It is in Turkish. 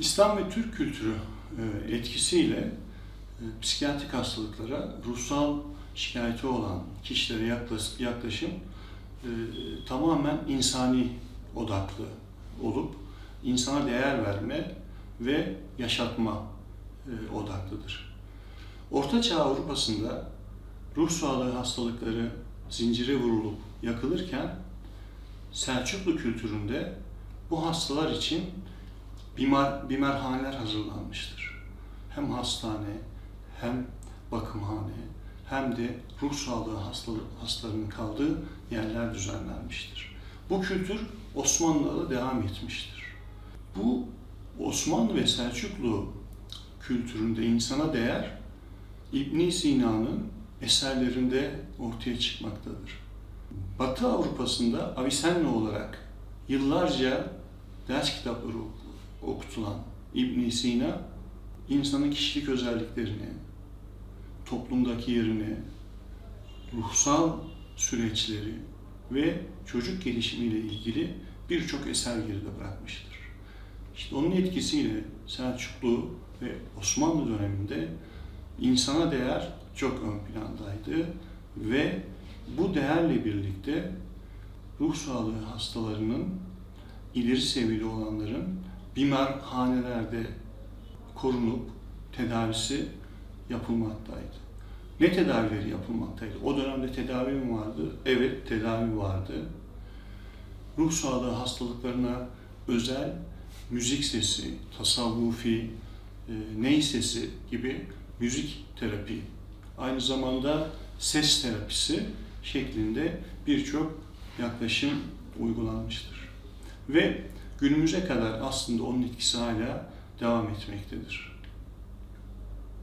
İslam ve Türk kültürü e, etkisiyle e, psikiyatrik hastalıklara ruhsal şikayeti olan kişilere yaklaş- yaklaşım e, tamamen insani odaklı olup insana değer verme ve yaşatma odaklıdır. Ortaçağ Avrupa'sında ruh sağlığı hastalıkları zincire vurulup yakılırken Selçuklu kültüründe bu hastalar için bimer, bimerhaneler hazırlanmıştır. Hem hastane, hem bakımhane, hem de ruh sağlığı hastalarının kaldığı yerler düzenlenmiştir. Bu kültür Osmanlı'da da devam etmiştir. Bu Osmanlı ve Selçuklu kültüründe insana değer İbn Sina'nın eserlerinde ortaya çıkmaktadır. Batı Avrupa'sında Avicenna olarak yıllarca ders kitapları oku- okutulan İbn Sina, insanın kişilik özelliklerini, toplumdaki yerini, ruhsal süreçleri ve çocuk gelişimiyle ilgili birçok eser geride bırakmıştır. İşte onun etkisiyle Selçuklu ve Osmanlı döneminde insana değer çok ön plandaydı ve bu değerle birlikte ruh sağlığı hastalarının ileri seviyede olanların bimarhanelerde korunup tedavisi yapılmaktaydı. Ne tedavileri yapılmaktaydı? O dönemde tedavi mi vardı? Evet, tedavi vardı. Ruh sağlığı hastalıklarına özel müzik sesi, tasavvufi, e, ney sesi gibi müzik terapi, aynı zamanda ses terapisi şeklinde birçok yaklaşım uygulanmıştır. Ve günümüze kadar aslında onun etkisi hala devam etmektedir.